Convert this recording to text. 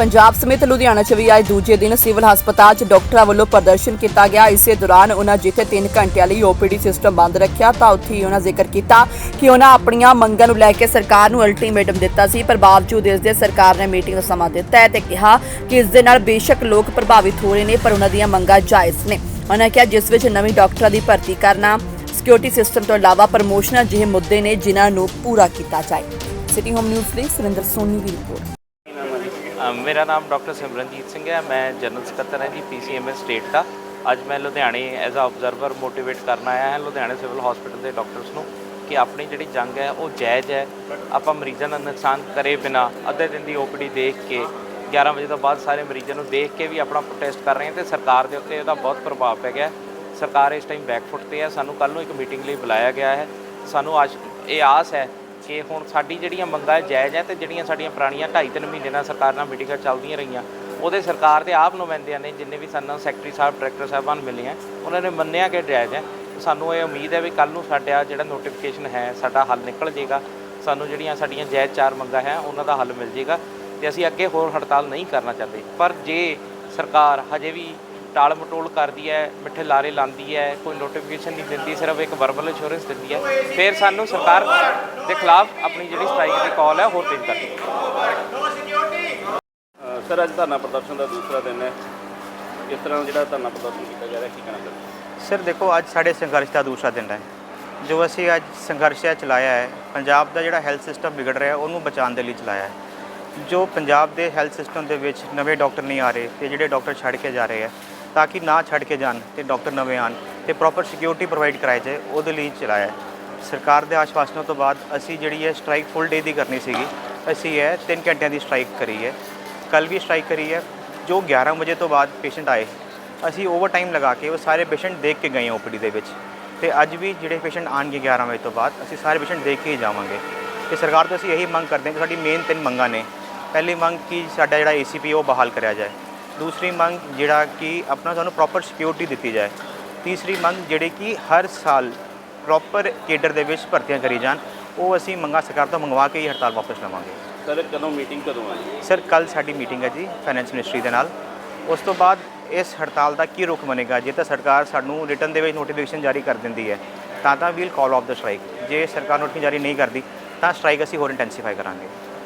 ਪੰਜਾਬ ਸਮੇਤ ਲੁਧਿਆਣਾ 'ਚ ਵੀ ਅੱਜ ਦੂਜੇ ਦਿਨ ਸਿਵਲ ਹਸਪਤਾਲ 'ਚ ਡਾਕਟਰਾਂ ਵੱਲੋਂ ਪ੍ਰਦਰਸ਼ਨ ਕੀਤਾ ਗਿਆ। ਇਸੇ ਦੌਰਾਨ ਉਹਨਾਂ ਜਿੱਥੇ 3 ਘੰਟਿਆਂ ਲਈ ਓਪੀਡੀ ਸਿਸਟਮ ਬੰਦ ਰੱਖਿਆ, ਤਾਂ ਉੱਥੇ ਹੀ ਉਹਨਾਂ ਜ਼ਿਕਰ ਕੀਤਾ ਕਿ ਉਹਨਾਂ ਆਪਣੀਆਂ ਮੰਗਾਂ ਨੂੰ ਲੈ ਕੇ ਸਰਕਾਰ ਨੂੰ ਅਲਟੀਮੇਟਮ ਦਿੱਤਾ ਸੀ, ਪਰ ਬਾਵਜੂਦ ਇਸ ਦੇ ਸਰਕਾਰ ਨੇ ਮੀਟਿੰਗ ਦਾ ਸਮਾਂ ਦਿੱਤਾ ਹੈ ਤੇ ਕਿਹਾ ਕਿ ਇਸ ਦੇ ਨਾਲ ਬੇਸ਼ੱਕ ਲੋਕ ਪ੍ਰਭਾਵਿਤ ਹੋ ਰਹੇ ਨੇ, ਪਰ ਉਹਨਾਂ ਦੀਆਂ ਮੰਗਾਂ ਜਾਇਜ਼ ਨੇ। ਉਹਨਾਂ ਕਿਹਾ ਜਿਸ ਵਿੱਚ ਨਵੇਂ ਡਾਕਟਰਾਂ ਦੀ ਭਰਤੀ ਕਰਨਾ, ਸਿਕਿਉਰਿਟੀ ਸਿਸਟਮ ਤੋਂ ਇਲਾਵਾ ਪ੍ਰਮੋਸ਼ਨਾਂ ਜਿਹੇ ਮੁੱਦੇ ਨੇ, ਜਿਨ੍ਹਾਂ ਨੂੰ ਪੂਰਾ ਕੀਤਾ ਜਾਏ। ਸਿਟੀ ਹੋਮ ਨਿਊਜ਼ ਲਈ ਸੁਰਿੰਦਰ ਸੋਨੀ ਦੀ ਰਿਪੋਰਟ। ਮੇਰਾ ਨਾਮ ਡਾਕਟਰ ਸਿਮਰਨਜੀਤ ਸਿੰਘ ਹੈ। ਮੈਂ ਜਨਰਲ ਸਕੱਤਰ ਹਾਂ ਜੀ, ਪੀਸੀਐਮਐਸ ਸਟੇਟ ਦਾ। ਅੱਜ ਮੈਂ ਲੁਧਿਆਣੇ ਐਜ਼ ਅ ਆਬਜ਼ਰਵਰ ਮੋਟੀਵੇਟ ਕਰਨ ਆਇਆ ਹਾਂ, ਲੁਧਿਆਣੇ ਸਿਵਲ ਹਸਪੀਟਲ ਦੇ ਡਾਕਟਰਸ ਨੂੰ ਕਿ ਆਪਣੀ ਜਿਹੜੀ ਜੰਗ ਹੈ, ਉਹ ਜਾਇਜ਼ ਹੈ। ਆਪਾਂ ਮਰੀਜ਼ਾਂ ਦਾ ਨੁਕਸਾਨ ਕਰੇ ਬਿਨਾ, ਅੱਧੇ ਦਿਨ ਦੀ ਓਪੀਡੀ ਦੇਖ ਕੇ 11 ਵਜੇ ਤੋਂ ਬਾਅਦ ਸਾਰੇ ਮਰੀਜ਼ਾਂ ਨੂੰ ਦੇਖ ਕੇ ਵੀ ਆਪਣਾ ਪ੍ਰੋਟੈਸਟ ਕਰ ਰਹੇ ਹਾਂ ਤੇ ਸਰਕਾਰ ਦੇ ਉੱਤੇ ਇਹਦਾ ਬਹੁਤ ਪ੍ਰਭਾਵ ਪੈ ਗਿਆ ਸਰਕਾਰ ਇਸ ਟਾਈਮ ਬੈਕਫੁੱਟ ਤੇ ਹੈ। ਸਾਨੂੰ ਕੱਲ ਨੂੰ ਇੱਕ ਮੀਟਿੰਗ ਲਈ ਬੁਲਾਇਆ ਗਿਆ ਹੈ। ਸਾਨੂੰ ਆਸ਼ ਇਹ ਆਸ ਹੈ ਕਿ ਹੁਣ ਸਾਡੀ ਜਿਹੜੀਆਂ ਮੰਗਾਂ ਜਾਇਜ਼ ਹੈ ਤੇ ਜਿਹੜੀਆਂ ਸਾਡੀਆਂ ਪੁਰਾਣੀਆਂ 2.5-3 ਮਹੀਨੇ ਨਾਲ ਸਰਕਾਰ ਨਾਲ ਮੀਟਿੰਗਾਂ ਚੱਲਦੀਆਂ ਰਹੀਆਂ, ਉਹਦੇ ਸਰਕਾਰ ਦੇ ਆਪ ਨੁਮਾਇੰਦਿਆਂ ਨੇ ਜਿੰਨੇ ਵੀ ਸਾਨੂੰ ਸੈਕਟਰੀ ਸਾਹਿਬ ਡਾਇਰੈਕਟਰ ਸਾਹਿਬਾਨ ਮਿਲੇ ਹੈ ਉਹਨਾਂ ਨੇ ਮੰਨਿਆ ਕਿ ਜਾਇਜ਼ ਹੈ। ਸਾਨੂੰ ਇਹ ਉਮੀਦ ਹੈ ਵੀ ਕੱਲ ਨੂੰ ਸਾਡਾ ਜਿਹੜਾ ਨੋਟੀਫਿਕੇਸ਼ਨ ਹੈ, ਸਾਡਾ ਹੱਲ ਨਿਕਲ ਜੇਗਾ ਸਾਨੂੰ ਜਿਹੜੀਆਂ ਸਾਡੀਆਂ ਜਾਇਜ਼ ਚਾਰ ਮੰਗਾਂ ਹੈ, ਉਹਨਾਂ ਦਾ ਹੱਲ ਮਿਲ ਜਾਏਗਾ ਤੇ ਅਸੀਂ ਅੱਗੇ ਹੋਰ ਹੜਤਾਲ ਨਹੀਂ ਕਰਨਾ ਚਾਹੁੰਦੇ। ਪਰ ਜੇ ਸਰਕਾਰ ਹਜੇ ਵੀ ਟਾਲ ਮਟੋਲ ਕਰਦੀ ਹੈ ਮਿੱਠੇ ਲਾਰੇ ਲਾਉਂਦੀ ਹੈ ਕੋਈ ਨੋਟੀਫਿਕੇਸ਼ਨ ਨਹੀਂ ਦਿੰਦੀ ਸਿਰਫ ਇੱਕ ਵਰਬਲ ਇੰਸ਼ੋਰੈਂਸ ਦਿੰਦੀ ਹੈ। ਫਿਰ ਸਾਨੂੰ ਸਰਕਾਰ ਦੇ ਖਿਲਾਫ ਆਪਣੀ ਜਿਹੜੀ ਸਟ੍ਰਾਈਕ ਦੀ ਕਾਲ ਹੈ ਹੋਰ ਤੇਜ਼ ਕਰਨੀ ਹੈ। ਸਰ ਅੱਜ ਧਰਨਾ ਪ੍ਰਦਰਸ਼ਨ ਦਾ ਦੂਸਰਾ ਦਿਨ ਹੈ। ਕਿਸ ਤਰ੍ਹਾਂ ਜਿਹੜਾ ਧਰਨਾ ਪ੍ਰਦਰਸ਼ਨ ਕੀਤਾ ਜਾ ਰਿਹਾ ਕੀ ਕਹਿਣਾ ਚਾਹੁੰਦੇ ਸਰ ਦੇਖੋ ਅੱਜ ਸਾਡੇ ਸੰਘਰਸ਼ ਦਾ ਦੂਸਰਾ ਦਿਨ ਹੈ। ਜੋ ਅਸੀਂ ਅੱਜ ਸੰਘਰਸ਼ ਇਹ ਚਲਾਇਆ ਹੈ ਪੰਜਾਬ ਦਾ ਜਿਹੜਾ ਹੈਲਥ ਸਿਸਟਮ ਵਿਗੜ ਰਿਹਾ ਉਹਨੂੰ ਬਚਾਉਣ ਦੇ ਲਈ ਚਲਾਇਆ ਹੈ। ਜੋ ਪੰਜਾਬ ਦੇ ਹੈਲਥ ਸਿਸਟਮ ਦੇ ਵਿੱਚ ਨਵੇਂ ਡਾਕਟਰ ਨਹੀਂ ਆ ਰਹੇ ਤੇ ਜਿਹੜੇ ਡਾਕਟਰ ਛੱਡ ਕੇ ਜਾ ਰਹੇ ਹੈ ਤਾਂ ਕਿ ਨਾ ਛੱਡ ਕੇ ਜਾਣ ਤੇ ਡਾਕਟਰ ਨਵੇਂ ਆਣ ਤੇ ਪ੍ਰੋਪਰ ਸਿਕਿਉਰਿਟੀ ਪ੍ਰੋਵਾਈਡ ਕਰਾਈ ਜਾਏ ਉਹਦੇ ਲਈ ਚਲਾਇਆ ਹੈ ਸਰਕਾਰ ਦੇ ਆਸ਼ਵਾਸਨਾਂ ਤੋਂ ਬਾਅਦ ਅਸੀਂ ਜਿਹੜੀ ਹੈ ਸਟ੍ਰਾਈਕ ਫੁੱਲ ਡੇ ਦੀ ਕਰਨੀ ਸੀਗੀ ਅਸੀਂ ਇਹ 3 ਘੰਟਿਆਂ ਦੀ ਸਟ੍ਰਾਈਕ ਕਰੀ ਹੈ ਕੱਲ ਵੀ ਸਟ੍ਰਾਈਕ ਕਰੀ ਹੈ ਜੋ 11 ਵਜੇ ਤੋਂ ਬਾਅਦ ਪੇਸ਼ੈਂਟ ਆਏ ਅਸੀਂ ਓਵਰ ਟਾਈਮ ਲਗਾ ਕੇ ਉਹ ਸਾਰੇ ਪੇਸ਼ੈਂਟ ਦੇਖ ਕੇ ਗਏ ਓਪੀਡੀ ਦੇ ਵਿੱਚ ਤੇ ਅੱਜ ਵੀ ਜਿਹੜੇ ਪੇਸ਼ੈਂਟ ਆਣਗੇ 11 ਵਜੇ ਤੋਂ ਬਾਅਦ ਅਸੀਂ ਸਾਰੇ ਪੇਸ਼ੈਂਟ ਦੇਖ ਕੇ ਹੀ ਜਾਵਾਂਗੇ ਤੇ ਸਰਕਾਰ ਤੋਂ ਅਸੀਂ ਇਹੀ ਮੰਗ ਕਰਦੇ ਹਾਂ ਕਿ ਸਾਡੀ ਮੇਨ ਤਿੰਨ ਮੰਗਾਂ ਨੇ ਪਹਿਲੀ ਮੰਗ ਕਿ ਸਾਡਾ ਜਿਹੜਾ ਏਸੀਪੀ ਉਹ ਬਹਾਲ ਕਰਿਆ ਜਾਏ ਦੂਸਰੀ ਮੰਗ ਜਿਹੜਾ ਕਿ ਆਪਣਾ ਸਾਨੂੰ ਪ੍ਰੋਪਰ ਸਿਕਿਉਰਿਟੀ ਦਿੱਤੀ ਜਾਏ। ਤੀਸਰੀ ਮੰਗ ਜਿਹੜੀ ਕਿ ਹਰ ਸਾਲ ਪ੍ਰੋਪਰ ਕੇਡਰ ਦੇ ਵਿੱਚ ਭਰਤੀਆਂ ਕਰੀ ਜਾਣ ਉਹ ਅਸੀਂ ਮੰਗਾਂ ਸਰਕਾਰ ਤੋਂ ਮੰਗਵਾ ਕੇ ਹੀ ਹੜਤਾਲ ਵਾਪਸ ਲਵਾਂਗੇ। ਸਰ ਕਦੋਂ ਮੀਟਿੰਗ ਕਦੋਂ ਹੈ ਸਰ ਕੱਲ ਸਾਡੀ ਮੀਟਿੰਗ ਹੈ ਜੀ ਫਾਈਨੈਂਸ ਮਿਨਿਸਟਰੀ ਦੇ ਨਾਲ। ਉਸ ਤੋਂ ਬਾਅਦ ਇਸ ਹੜਤਾਲ ਦਾ ਕੀ ਰੁਖ ਬਣੇਗਾ? ਜੇ ਤਾਂ ਸਰਕਾਰ ਸਾਨੂੰ ਰਿਟਰਨ ਦੇ ਵਿੱਚ ਨੋਟੀਫਿਕੇਸ਼ਨ ਜਾਰੀ ਕਰ ਦਿੰਦੀ ਹੈ ਤਾਂ ਤਾਂ will call off the strike ਜੇ ਸਰਕਾਰ ਨੋਟੀਫਿਕੇਸ਼ਨ ਜਾਰੀ ਨਹੀਂ ਕਰਦੀ ਤਾਂ ਸਟ੍ਰਾਈਕ ਅਸੀਂ ਹੋਰ ਇੰਟੈਂਸੀਫਾਈ ਕਰਾਂਗੇ।